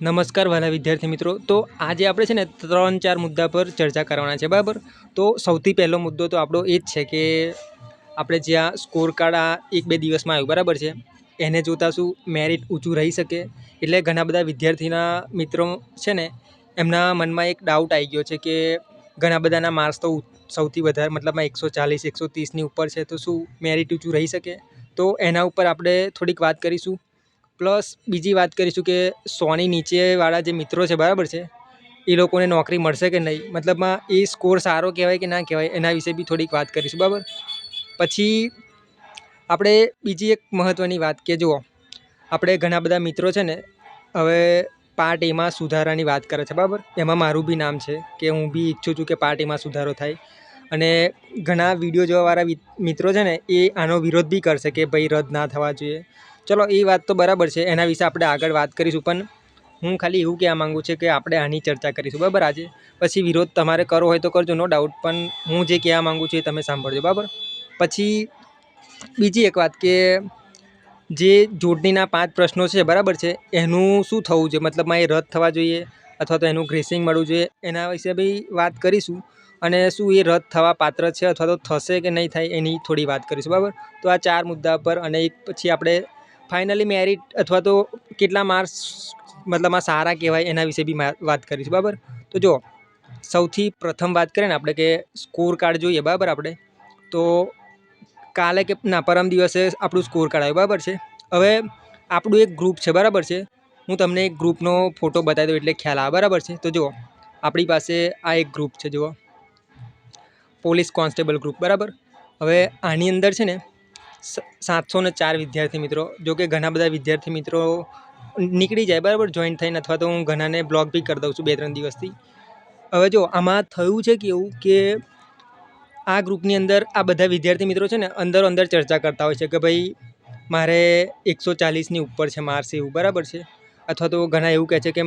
નમસ્કાર વાલા વિદ્યાર્થી મિત્રો. તો આજે આપણે છે ને ત્રણ ચાર મુદ્દા પર ચર્ચા કરવાના છે, બરાબર? તો સૌથી પહેલો મુદ્દો તો આપણો એ જ છે કે આપણે જ્યાં સ્કોર કાર્ડ આ એક બે દિવસમાં આવ્યું, બરાબર છે? એને જોતાં શું મેરિટ ઊંચું રહી શકે? એટલે ઘણા બધા વિદ્યાર્થીના મિત્રો છે ને, એમના મનમાં એક ડાઉટ આવી ગયો છે કે ઘણા બધાના માર્ક્સ તો સૌથી વધારે મતલબમાં એકસો ચાલીસ, એકસો ત્રીસની ઉપર છે, તો શું મેરિટ ઊંચું રહી શકે? તો એના ઉપર આપણે થોડીક વાત કરીશું. પ્લસ બીજી વાત કરીશું કે સોની નીચેવાળા જે મિત્રો છે, બરાબર છે, એ લોકોને નોકરી મળશે કે નહીં? મતલબમાં એ સ્કોર સારો કહેવાય કે ના કહેવાય, એના વિશે બી થોડીક વાત કરીશું, બરાબર? પછી આપણે બીજી એક મહત્ત્વની વાત કે જુઓ, આપણે ઘણા બધા મિત્રો છે ને, હવે પાર્ટ એમાં સુધારાની વાત કરે છે, બરાબર? એમાં મારું બી નામ છે કે હું બી ઈચ્છું છું કે પાર્ટ એમાં સુધારો થાય. અને ઘણા વીડિયો જોવાવાળા મિત્રો છે ને, એ આનો વિરોધ બી કરશે કે ભાઈ રદ ના થવા જોઈએ. ચલો, એ વાત તો બરાબર છે. એના વિશે આપણે આગળ વાત કરીશું, પણ હું ખાલી એવું કહેવા માગું છું કે આપણે આની ચર્ચા કરીશું, બરાબર આજે? પછી વિરોધ તમારે કરવો હોય તો કરજો નો ડાઉટ પણ હું જે કહેવા માગું છું એ તમે સાંભળજો, બરાબર? પછી બીજી એક વાત કે જે જોડણીના પાંચ પ્રશ્નો છે, બરાબર છે, એનું શું થવું જોઈએ? મતલબમાં એ રદ થવા જોઈએ, અથવા તો એનું ગ્રેસિંગ મળવું જોઈએ, એના વિશે બી વાત કરીશું, અને શું એ રદ થવા પાત્ર છે, અથવા તો થશે કે નહીં થાય, એની થોડી વાત કરીશું, બરાબર? તો આ ચાર મુદ્દા પર, અને એક પછી આપણે ફાઇનલી મેરિટ અથવા તો કેટલા માર્ક્સ મતલબમાં સારા કહેવાય એના વિશે બી વાત કરીશું, બરાબર? તો જો સૌથી પ્રથમ વાત કરીએ ને આપણે કે સ્કોર કાર્ડ જોઈએ, બરાબર આપણે? તો કાલે કે, ના, પરમ દિવસે આપણું સ્કોર કાર્ડ આવ્યું, બરાબર છે? હવે આપણું એક ગ્રુપ છે, બરાબર છે? હું તમને એક ગ્રુપનો ફોટો બતાવી દઉં એટલે ખ્યાલ આવે, બરાબર છે? તો જુઓ, આપણી પાસે આ એક ગ્રુપ છે, જુઓ. પોલીસ કોન્સ્ટેબલ ગ્રુપ બરાબર? હવે આની અંદર છે ને સાતસો ને ચાર વિદ્યાર્થી મિત્રો, જો કે ઘણા બધા વિદ્યાર્થી મિત્રો નીકળી જાય, બરાબર જોઈન થઈને અથવા તો હું ઘણાને બ્લોક બી કરી દઉં છું બે ત્રણ દિવસથી. હવે જો, આમાં થયું છે કેવું કે આ ગ્રુપની અંદર આ બધા વિદ્યાર્થી મિત્રો છે ને અંદર અંદર ચર્ચા કરતા હોય છે કે ભાઈ, મારે એકસો ચાલીસની ઉપર છે માર્ક્સ એવું, બરાબર છે? અથવા તો ઘણા એવું કહે છે કે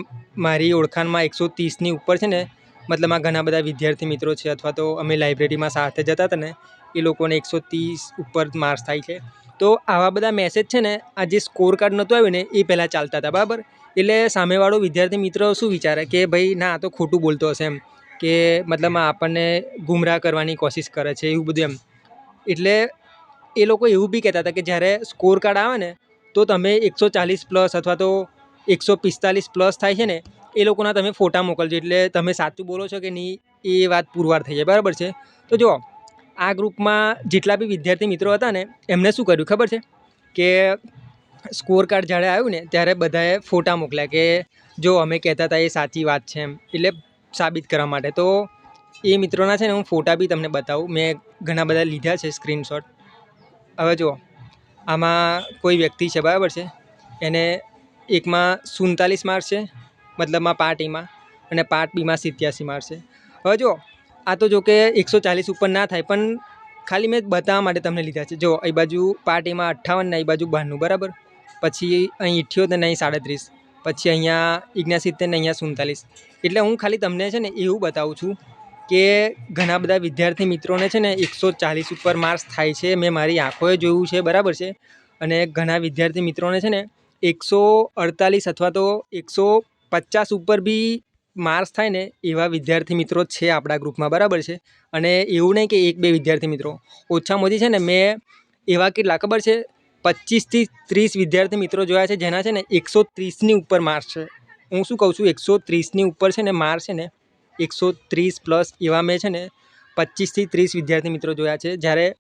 મારી ઓળખાણમાં એકસો ત્રીસની ઉપર છે ને, મતલબ આ ઘણા બધા વિદ્યાર્થી મિત્રો છે, અથવા તો અમે લાઇબ્રેરીમાં સાથે જતા હતા ને એ લોકોને એકસો ત્રીસ ઉપર માર્ક્સ થાય છે. તો આવા બધા મેસેજ છે ને, આ જે સ્કોર કાર્ડ નહોતું આવ્યું ને, એ પહેલાં ચાલતા હતા, બરાબર? એટલે સામેવાળો વિદ્યાર્થી મિત્ર શું વિચારે? કે ભાઈ, ના, આ તો ખોટું બોલતો હશે એમ. કે મતલબમાં આપણને ગુમરાહ કરવાની કોશિશ કરે છે, એવું બધું એમ. એટલે એ લોકો એવું બી કહેતા હતા કે જ્યારે સ્કોર કાર્ડ આવે ને, તો તમે એકસો ચાલીસ પ્લસ અથવા તો એકસો પિસ્તાલીસ પ્લસ થાય છે ને, એ લોકોના તમે ફોટા મોકલજો. એટલે તમે સાચું બોલો છો કે નહીં, એ વાત પુરવાર થઈ જાય, બરાબર છે? તો જો આ ગ્રુપમાં જેટલા બી વિદ્યાર્થી મિત્રો હતા ને એમને શું કર્યું ખબર છે? કે સ્કોર કાર્ડ જ્યારે આવ્યું ને, ત્યારે બધાએ ફોટા મોકલ્યા કે જો અમે કહેતા હતા એ સાચી વાત છે એમ, એટલે સાબિત કરવા માટે. તો એ મિત્રોના છે ને, હું ફોટા બી તમને બતાવું. મેં ઘણા બધા લીધા છે સ્ક્રીનશોટ. હવે જુઓ, આમાં કોઈ વ્યક્તિ છે, બરાબર છે? એને એકમાં સુડતાલીસ માર્ક્સ છે, મતલબમાં પાર્ટ એમાં, અને પાર્ટ બીમાં સિત્યાસી માર્ક્સ છે. હવે જો આ તો જો કે એકસો ચાલીસ ઉપર ના થાય, પણ ખાલી મેં બતાવવા માટે તમને લીધા છે. જો, એ બાજુ પાર્ટ એમાં અઠ્ઠાવન ને એ બાજુ બારનું બરાબર? પછી અહીં ઇઠ્યોતેર ને અહીં સાડત્રીસ, પછી અહીંયા ઇગ્નાસિત્તેર ને અહીંયા સુડતાલીસ. એટલે હું ખાલી તમને છે ને એવું બતાવું છું કે ઘણા બધા વિદ્યાર્થી મિત્રોને છે ને એકસો ચાલીસ ઉપર માર્ક્સ થાય છે. મેં મારી આંખોએ જોયું છે, બરાબર છે? અને ઘણા વિદ્યાર્થી મિત્રોને છે ને એકસો અડતાલીસ અથવા તો એકસો પચાસ ઉપર બી માર્ક્સ થાય ને એવા વિદ્યાર્થી મિત્રો છે આપણા ગ્રુપમાં, બરાબર છે? અને એવું નહીં કે એક બે વિદ્યાર્થી મિત્રો. ઓછામાં ઓછી છે ને મેં એવા કેટલા, ખબર છે? પચીસથી ત્રીસ વિદ્યાર્થી મિત્રો જોયા છે, જેના છે ને એકસો ત્રીસની ઉપર માર્ક્સ છે. હું શું કહું છું? એકસો ત્રીસની ઉપર છે ને માર્ક્સ છે ને એકસો ત્રીસ પ્લસ એવા મેં છે ને પચીસથી ત્રીસ વિદ્યાર્થી મિત્રો જોયા છે. જ્યારે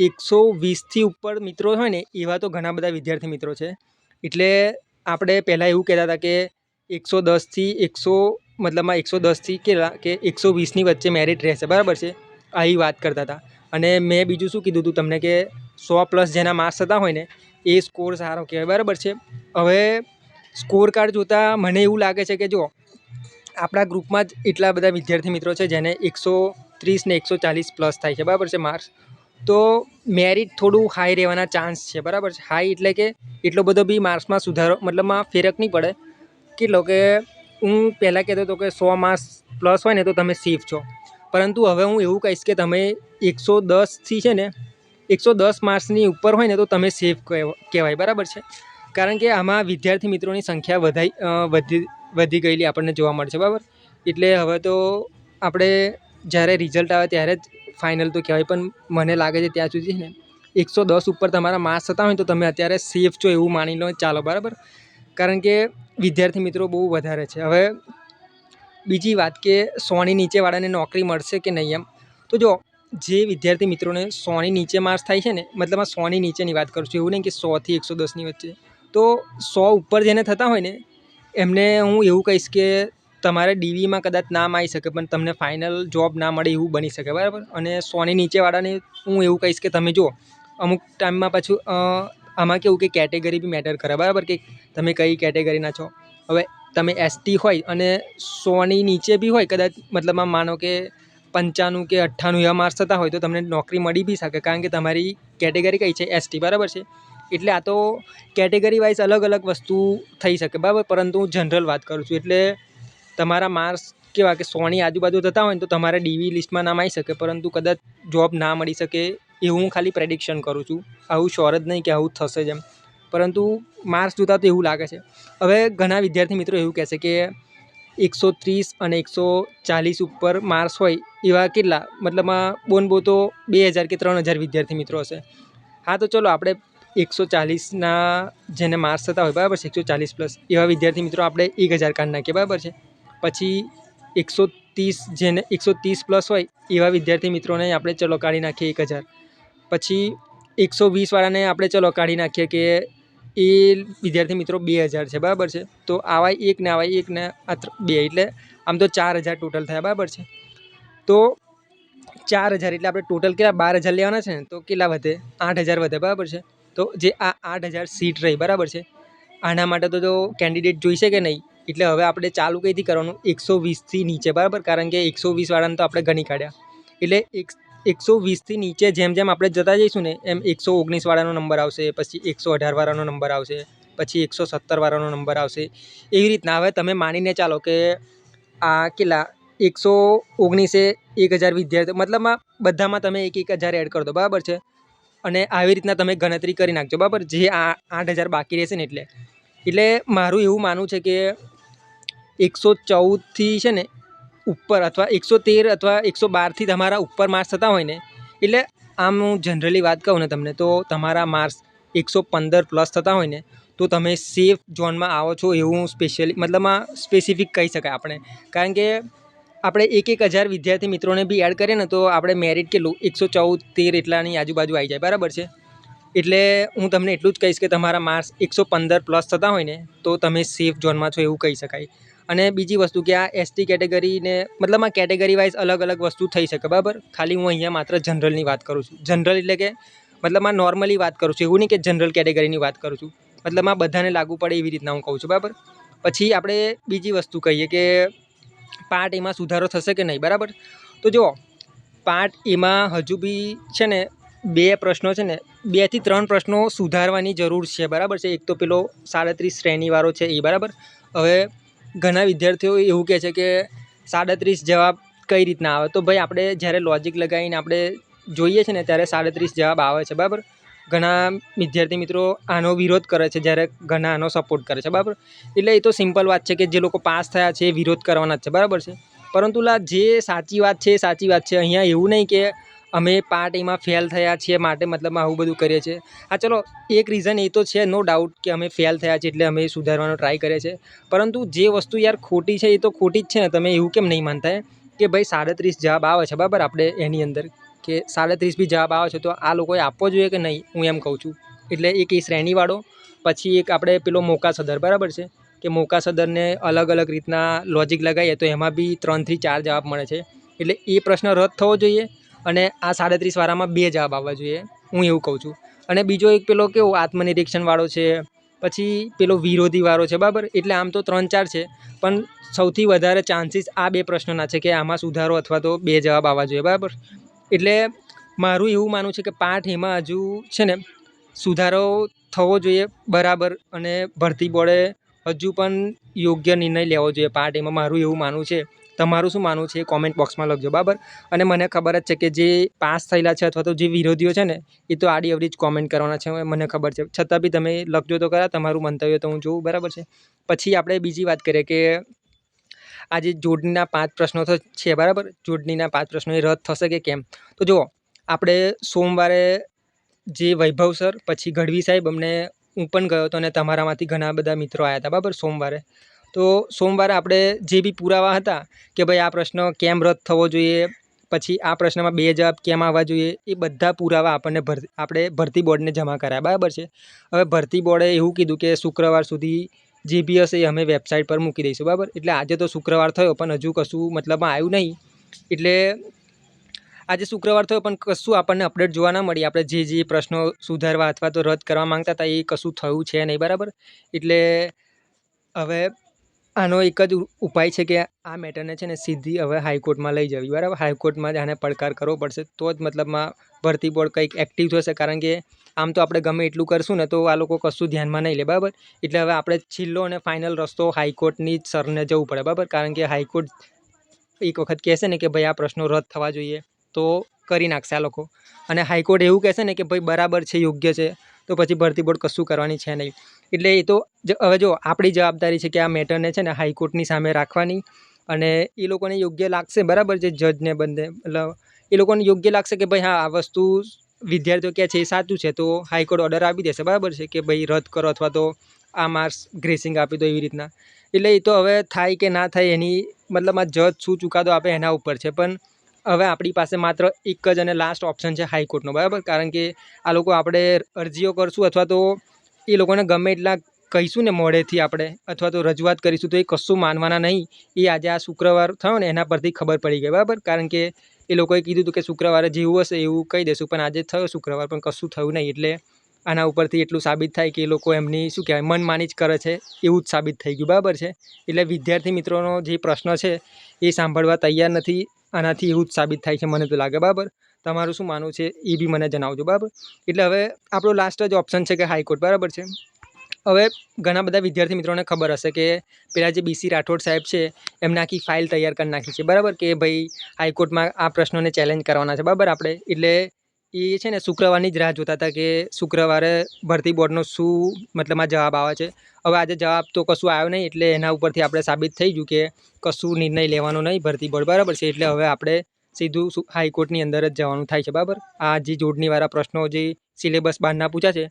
એકસો વીસથી ઉપર મિત્રો હોય ને એવા તો ઘણા બધા વિદ્યાર્થી મિત્રો છે. એટલે આપણે પહેલાં એવું કહેતા હતા કે એકસો દસથી એકસો મતલબમાં એકસો દસથી કેટલા કે એકસો વીસની વચ્ચે મેરિટ રહેશે, બરાબર છે? આવી વાત કરતા હતા. અને મેં બીજું શું કીધું હતું તમને કે સો પ્લસ જેના માર્ક્સ થતા હોય ને, એ સ્કોર સારો કહેવાય, બરાબર છે? હવે સ્કોર કાર્ડ જોતાં મને એવું લાગે છે કે જો, આપણા ગ્રુપમાં જ એટલા બધા વિદ્યાર્થી મિત્રો છે જેને એકસો ત્રીસ ને એકસો ચાલીસ પ્લસ થાય છે, બરાબર છે માર્ક્સ તો મેરિટ થોડું હાઈ રહેવાના ચાન્સ છે, બરાબર છે? હાઈ એટલે કે એટલો બધો બી માર્ક્સમાં સુધારો મતલબમાં ફેરક નહીં પડે. કેટલો કે હું પહેલાં કહેતો હતો કે સો માર્ક્સ પ્લસ હોય ને તો તમે સેફ છો. પરંતુ હવે હું એવું કહીશ કે તમે એકસો દસથી છે ને, એકસો દસ માર્ક્સની ઉપર હોય ને તો તમે સેફ કહેવાય, બરાબર છે? કારણ કે આમાં વિદ્યાર્થી મિત્રોની સંખ્યા વધાઈ વધી વધી ગયેલી આપણને જોવા મળશે બરાબર? એટલે હવે તો આપણે જ્યારે રિઝલ્ટ આવે ત્યારે જ ફાઇનલ તો કહેવાય, પણ મને લાગે છે ત્યાં સુધી ને, એકસો દસ ઉપર તમારા માર્ક્સ થતા હોય તો તમે અત્યારે સેફ છો એવું માની લો ચાલો, બરાબર? કારણ કે વિદ્યાર્થી મિત્રો બહુ વધારે છે. હવે બીજી વાત કે સોની નીચેવાળાને નોકરી મળશે કે નહીં એમ? તો જો, જે વિદ્યાર્થી મિત્રોને સોની નીચે માર્ક્સ થાય છે ને, મતલબ આ સોની નીચેની વાત કરું છું, એવું નહીં કે સોથી એકસો દસની વચ્ચે. તો સો ઉપર જેને થતા હોય ને, એમને હું એવું કહીશ કે તમારે ડીવીમાં કદાચ નામ આવી શકે, પણ તમને ફાઇનલ જોબ ના મળે એવું બની શકે, બરાબર? અને સોની નીચેવાળાને હું એવું કહીશ કે તમે જુઓ, અમુક ટાઈમમાં પાછું આમાં કેવું કે કેટેગરી બી મેટર કરે. બરાબર કે તમે કઈ કેટેગરીના છો? હવે તમે એસટી હોય અને સોની નીચે બી હોય, કદાચ મતલબમાં માનો કે પંચાણું કે અઠ્ઠાણું એવા માર્ક્સ થતા હોય તો તમને નોકરી મળી બી શકે, કારણ કે તમારી કેટેગરી કઈ છે? એસટી બરાબર છે? એટલે આ તો કેટેગરી વાઇઝ અલગ અલગ વસ્તુ થઈ શકે, બરાબર? પરંતુ હું જનરલ વાત કરું છું. એટલે તમારા માર્ક્સ કેવા કે સોની આજુબાજુ થતા હોય તો તમારે ડીવી લિસ્ટમાં નામ આવી શકે, પરંતુ કદાચ જોબ ના મળી શકે એવું હું ખાલી પ્રેડિક્શન કરું છું. આવું શ્યોર જ નહીં કે આવું થશે જ એમ પરંતુ માર્ક્સ જોતાં તો એવું લાગે છે. હવે ઘણા વિદ્યાર્થી મિત્રો એવું કહેશે કે એકસો ત્રીસ અને એકસો ચાલીસ ઉપર માર્ક્સ હોય એવા કેટલા? મતલબમાં બોન બો તો બે હજાર કે ત્રણ હજાર વિદ્યાર્થી મિત્રો હશે. હા, તો ચલો આપણે એકસો ચાલીસના જેને માર્ક્સ થતા હોય, બરાબર છે? એકસો ચાલીસ પ્લસ એવા વિદ્યાર્થી મિત્રો આપણે એક હજાર કાઢ નાખીએ, બરાબર છે? પછી એકસો ત્રીસ જેને, એકસો ત્રીસ પ્લસ હોય એવા વિદ્યાર્થી મિત્રોને આપણે ચલો કાઢી નાખીએ એક હજાર. પછી એકસો વીસવાળાને આપણે ચલો કાઢી નાખીએ કે એ વિદ્યાર્થી મિત્રો બે હજાર છે, બરાબર છે? તો આવા એક ને આવા એક ને આ બે, એટલે આમ તો ચાર હજાર ટોટલ થયા, બરાબર છે? તો ચાર હજાર એટલે આપણે ટોટલ કેટલા? બાર હજાર લેવાના છે ને, તો કેટલા વધે? આઠ હજાર વધે, બરાબર છે? તો જે આ આઠ હજાર સીટ રહી, બરાબર છે? આના માટે તો જો કેન્ડિડેટ જોઈશે કે નહીં? એટલે હવે આપણે ચાલુ કઈથી કરવાનું? એકસો વીસથી નીચે, બરાબર? કારણ કે એકસો વીસવાળાને તો આપણે ગણી કાઢ્યા. એટલે એક એકસો વીસથી નીચે જેમ જેમ આપણે જતા જઈશું ને, એમ એકસો ઓગણીસવાળાનો નંબર આવશે, પછી એકસો અઢારવાળાનો નંબર આવશે, પછી એકસો સત્તરવાળાનો નંબર આવશે. એવી રીતના હવે તમે માનીને ચાલો કે આ કેટલા, એકસો ઓગણીસે એક હજાર વિદ્યાર્થી મતલબમાં બધામાં તમે એક એક હજાર એડ કરી દો, બરાબર છે? અને આવી રીતના તમે ગણતરી કરી નાખજો, બરાબર? જે આ આઠ હજાર બાકી રહેશે ને એટલે. એટલે મારું એવું માનવું છે કે એકસો ચૌદથી છે ને ઉપર અથવા એકસો તેર અથવા એકસો બારથી તમારા ઉપર માર્ક્સ થતા હોય ને, એટલે આમ હું જનરલી વાત કહું ને તમને, તો તમારા માર્ક્સ એકસો પંદર પ્લસ થતા હોય ને, તો તમે સેફ ઝોનમાં આવો છો એવું સ્પેશિયલી મતલબમાં સ્પેસિફિક કહી શકાય આપણે. કારણ કે આપણે એક એક હજાર વિદ્યાર્થી મિત્રોને બી એડ કરીએ ને, તો આપણે મેરિટ કેટલું? એકસો ચૌદ, તેર એટલાની આજુબાજુ આવી જાય, બરાબર છે? એટલે હું તમને એટલું જ કહીશ કે તમારા માર્ક્સ એકસો પંદર પ્લસ થતા હોય ને, તો તમે સેફ ઝોનમાં છો એવું કહી શકાય. અને બીજી વસ્તુ કે આ એસટી કેટેગરીને મતલબ આ કેટેગરી વાઇઝ અલગ અલગ વસ્તુ થઈ શકે, બરાબર? ખાલી હું અહીંયા માત્ર જનરલની વાત કરું છું. જનરલ એટલે કે મતલબ આ નોર્મલી વાત કરું છું, એવું નહીં કે જનરલ કેટેગરીની વાત કરું છું. મતલબ આ બધાને લાગુ પડે એવી રીતના હું કહું છું, બરાબર? પછી આપણે બીજી વસ્તુ કહીએ કે પાર્ટ એમાં સુધારો થશે કે નહીં, બરાબર? તો જુઓ, પાર્ટ એમાં હજુ બી છે ને બે પ્રશ્નો છે ને બેથી ત્રણ પ્રશ્નો સુધારવાની જરૂર છે, બરાબર છે? એક તો પેલો સાડત્રીસ શ્રેણીવાળો છે એ, બરાબર? હવે ઘણા વિદ્યાર્થીઓ એવું કહે છે કે સાડત્રીસ જવાબ કઈ રીતના આવે? તો ભાઈ આપણે જ્યારે લોજિક લગાવીને આપણે જોઈએ છે ને, ત્યારે સાડત્રીસ જવાબ આવે છે, બરાબર? ઘણા વિદ્યાર્થી મિત્રો આનો વિરોધ કરે છે જ્યારે ઘણા આનો સપોર્ટ કરે છે, બરાબર? એટલે એ તો સિમ્પલ વાત છે કે જે લોકો પાસ થયા છે એ વિરોધ કરવાના જ છે, બરાબર છે? પરંતુ લા, જે સાચી વાત છે એ સાચી વાત છે. અહીંયા એવું નહીં કે અમે પાર્ટ એમાં ફેલ થયા છીએ માટે મતલબ આવું બધું કરીએ છીએ. હા, ચલો, એક રીઝન એ તો છે નો ડાઉટ કે અમે ફેલ થયા છીએ એટલે અમે સુધારવાનો ટ્રાય કરીએ છીએ. પરંતુ જે વસ્તુ યાર ખોટી છે એ તો ખોટી જ છે ને, તમે એવું કેમ નહીં માનતા? કે ભાઈ સાડત્રીસ જવાબ આવે છે, બરાબર? આપણે એની અંદર કે સાડત્રીસ બી જવાબ આવે છે તો આ લોકોએ આપવો જોઈએ કે નહીં? હું એમ કહું છું. એટલે એક એ શ્રેણીવાળો, પછી એક આપણે પેલો મોકા સદર, બરાબર છે? કે મોકા સદરને અલગ અલગ રીતના લોજિક લગાવીએ તો એમાં બી ત્રણથી ચાર જવાબ મળે છે. એટલે એ પ્રશ્ન રદ થવો જોઈએ. અને આ સાડત્રીસ વાળામાં બે જવાબ આવવા જોઈએ, હું એવું કહું છું. અને બીજો એક પેલો કેવો, આત્મનિરીક્ષણવાળો છે, પછી પેલો વિરોધીવાળો છે, બરાબર? એટલે આમ તો ત્રણ ચાર છે, પણ સૌથી વધારે ચાન્સીસ આ બે પ્રશ્નોના છે કે આમાં સુધારો અથવા તો બે જવાબ આવવા જોઈએ, બરાબર? એટલે મારું એવું માનવું છે કે પાઠ એમાં હજુ છે ને, સુધારો થવો જોઈએ, બરાબર? અને ભરતી બોર્ડે હજુ પણ યોગ્ય નિર્ણય લેવો જોઈએ પાર્ટ એમાં, મારું એવું માનવું છે. તમારું શું માનવું છે એ કોમેન્ટ બોક્સમાં લખજો, બરાબર? અને મને ખબર જ છે કે જે પાસ થયેલા છે અથવા તો જે વિરોધીઓ છે ને, એ તો આડી અવડી જ કોમેન્ટ કરવાના છે, મને ખબર છે. છતાં બી તમે લખજો તો ખરા, તમારું મંતવ્ય તો હું જોઉં, બરાબર છે? પછી આપણે બીજી વાત કરીએ કે આજે જોડણીના પાંચ પ્રશ્નો તો છે, બરાબર? જોડણીના પાંચ પ્રશ્નો એ રદ થશે કે કેમ? તો જુઓ, આપણે સોમવારે જે વૈભવ સર, પછી ગઢવી સાહેબ અમને, હું પણ ગયો હતો અને તમારામાંથી ઘણા બધા મિત્રો આવ્યા હતા, બરાબર? સોમવારે. તો સોમવારે આપણે જે બી પુરાવા હતા કે ભાઈ આ પ્રશ્ન કેમ રદ થવો જોઈએ, પછી આ પ્રશ્નમાં બે જવાબ કેમ આવવા જોઈએ, એ બધા પુરાવા આપણને ભર, આપણે ભરતી બોર્ડને જમા કરાયા. બરાબર છે? હવે ભરતી બોર્ડે એવું કીધું કે શુક્રવાર સુધી જે બી હશે એ અમે વેબસાઇટ પર મૂકી દઈશું. બરાબર? એટલે આજે તો શુક્રવાર થયો, પણ હજુ કશું મતલબમાં આવ્યું નહીં. એટલે આજે શુક્રવાર થયો, પણ કશું આપણને અપડેટ જોવા ના મળી. આપણે જે જે પ્રશ્નો સુધારવા અથવા તો રદ કરવા માંગતા હતા એ કશું થયું છે નહીં. બરાબર? એટલે હવે આનો એક જ ઉપાય છે કે આ મેટરને છે ને સીધી હવે હાઈકોર્ટમાં લઈ જવી, બરાબર? હાઈકોર્ટમાં જ આને પડકાર કરવો પડશે. તો જ મતલબમાં ભરતી બોર્ડ કંઈક એક્ટિવ થશે, કારણ કે આમ તો આપણે ગમે એટલું કરશું ને તો આ લોકો કશું ધ્યાનમાં નહીં લે, બરાબર? એટલે હવે આપણે છેલ્લો અને ફાઇનલ રસ્તો હાઈકોર્ટની સરને જવું પડે, બરાબર? કારણ કે હાઈકોર્ટ એક વખત કહેશે ને કે ભાઈ આ પ્રશ્નો રદ થવા જોઈએ, તો કરી નાખશે આ લોકો. અને હાઈકોર્ટ એવું કહેશે ને કે ભાઈ બરાબર છે, યોગ્ય છે, તો પછી ભરતી બોર્ડ કશું કરવાની છે નહીં. એટલે એ તો હવે જો, આપણી જવાબદારી છે કે આ મેટરને છે ને હાઈકોર્ટની સામે રાખવાની અને એ લોકોને યોગ્ય લાગશે, બરાબર છે, જજને બંને મતલબ એ લોકોને યોગ્ય લાગશે કે ભાઈ હા, આ વસ્તુ વિદ્યાર્થીઓ કહે છે એ સાચું છે, તો હાઈકોર્ટ ઓર્ડર આપી દેશે, બરાબર છે, કે ભાઈ રદ કરો અથવા તો આ માર્ક્સ ગ્રેસિંગ આપી દો એવી રીતના. એટલે એ તો હવે થાય કે ના થાય એની, મતલબ આ જજ શું ચુકાદો આપે એના ઉપર છે, પણ હવે આપણી પાસે માત્ર એક જ અને લાસ્ટ ઓપ્શન છે હાઈકોર્ટનો, બરાબર? કારણ કે આ લોકો આપણે અરજીઓ કરશું અથવા તો એ લોકોને ગમે એટલા કહીશું ને મોડેથી આપણે, અથવા તો રજૂઆત કરીશું, તો એ કશું માનવાના નહીં. એ આજે આ શુક્રવાર થયો ને, એના પરથી ખબર પડી ગઈ, બરાબર? કારણ કે એ લોકોએ કીધું હતું કે શુક્રવારે જેવું હશે એવું કહી દેશું, પણ આજે થયો શુક્રવાર, પણ કશું થયું નહીં. એટલે આના ઉપરથી એટલું સાબિત થાય કે એ લોકો એમની, શું કહેવાય, મનમાની જ કરે છે, એવું જ સાબિત થઈ ગયું, બરાબર છે? એટલે વિદ્યાર્થી મિત્રોનો જે પ્રશ્ન છે, એ સાંભળવા તૈયાર નથી. આનાથી એવું જ સાબિત થાય છે, મને તો લાગે, બરાબર? તમારું શું માનવું છે, એ બી મને જણાવજો, બરાબર? એટલે હવે આપણો લાસ્ટ જ ઓપ્શન છે કે હાઈકોર્ટ, બરાબર છે? હવે ઘણા બધા વિદ્યાર્થી મિત્રોને ખબર હશે કે પેલા જે બીસી રાઠોડ સાહેબ છે એમને આખી ફાઇલ તૈયાર કરી નાખી છે, બરાબર? કે ભાઈ, હાઈકોર્ટમાં આ પ્રશ્નોને ચેલેન્જ કરવાના છે, બરાબર આપણે? એટલે એ છે ને શુક્રવારની જ રાહ જોતા હતા કે શુક્રવારે ભરતી બોર્ડનો શું મતલબમાં જવાબ આવે છે. હવે આજે જવાબ તો કશું આવ્યો નહીં, એટલે એના ઉપરથી આપણે સાબિત થઈ ગયું કે કશું નિર્ણય લેવાનો નહીં, ભરતી બોર્ડ બરાબર છે, એટલે હવે આપણે સીધું હાઈકોર્ટની અંદર જ જવાનું થાય છે, બરાબર? આ જે જોડણીવાળા પ્રશ્નો જે સિલેબસ બહારના પૂછ્યા છે,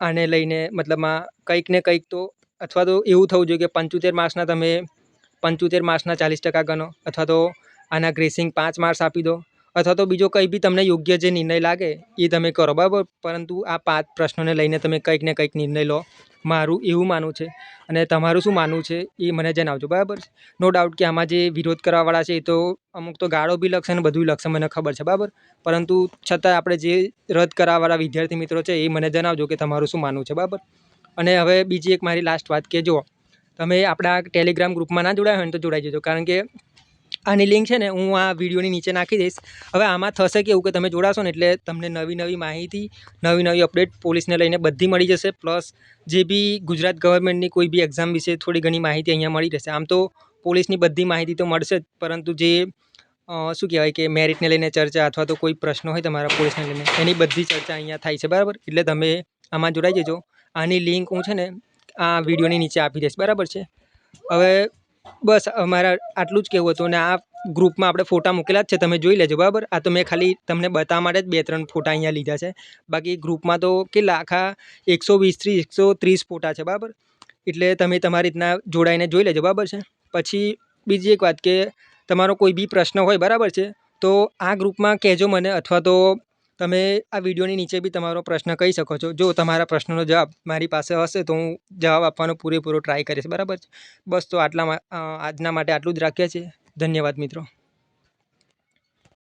આને લઈને મતલબમાં કંઈક ને કંઈક તો અથવા તો એવું થવું જોઈએ કે પંચોતેર માર્ક્સના તમે પંચોતેર માર્ક્સના ચાલીસ ટકા ગણો, અથવા તો આના ગ્રેસિંગ પાંચ માર્ક્સ આપી દો અથવા તો બીજો કંઈ બી તમને યોગ્ય જે નિર્ણય લાગે, એ તમે કરો, બરાબર? પરંતુ આ પાંચ પ્રશ્નોને લઈને તમે કંઈક ને કંઈક નિર્ણય લો. મારું એવું માનવું છે અને તમારું શું માનવું છે એ મને જણાવજો, બરાબર નો ડાઉટ કે આમાં જે વિરોધ કરવાવાળા છે એ તો અમુક તો ગાળો બી લખશે અને બધું લખશે, મને ખબર છે, બરાબર? પરંતુ છતાં આપણે જે રદ કરાવવાળા વિદ્યાર્થી મિત્રો છે એ મને જણાવજો કે તમારું શું માનવું છે, બરાબર? અને હવે બીજી એક મારી લાસ્ટ વાત કે જુઓ, તમે આપણા ટેલિગ્રામ ગ્રુપમાં ના જોડાયા હોય ને તો જોડાઈ જજો, કારણ કે આની લિંક છે ને હું આ વિડીયોની નીચે નાખી દઈશ. હવે આમાં થશે કેવું કે તમે જોડાશો ને એટલે તમને નવી નવી માહિતી, નવી નવી અપડેટ પોલીસને લઈને બધી મળી જશે. પ્લસ જે બી ગુજરાત ગવર્મેન્ટની કોઈ બી એક્ઝામ વિશે થોડી ઘણી માહિતી અહીંયા મળી રહેશે. આમ તો પોલીસની બધી માહિતી તો મળશે જ, પરંતુ જે શું કહેવાય કે મેરિટને લઈને ચર્ચા અથવા તો કોઈ પ્રશ્ન હોય તમારા પોલીસને લઈને, એની બધી ચર્ચા અહીંયા થાય છે. બરાબર? એટલે તમે આમાં જોડાઈ જજો. આની લિંક હું છે ને આ વિડીયોની નીચે આપી દઈશ. બરાબર છે? હવે બસ, અમારા આટલું જ કહેવું હતું ને આ ગ્રુપમાં આપણે ફોટા મૂકેલા જ છે, તમે જોઈ લેજો, બરાબર? આ તો મેં ખાલી તમને બતાવવા માટે જ બે ત્રણ ફોટા અહીંયા લીધા છે. બાકી ગ્રુપમાં તો કેટલા? આખા એકસો વીસથી એકસો ત્રીસ ફોટા છે, બરાબર? એટલે તમે તમારી રીતના જોડાઈને જોઈ લેજો, બરાબર છે? પછી બીજી એક વાત કે તમારો કોઈ બી પ્રશ્ન હોય, બરાબર છે? તો આ ગ્રુપમાં કહેજો મને, અથવા તો તમે આ વિડીયોની નીચે બી તમારો પ્રશ્ન કહી શકો છો. જો તમારા પ્રશ્નનો જવાબ મારી પાસે હશે તો હું જવાબ આપવાનો પૂરેપૂરો ટ્રાય કરીશ. બરાબર બસ તો આટલા આજના માટે આટલું જ રાખીએ છીએ. ધન્યવાદ મિત્રો.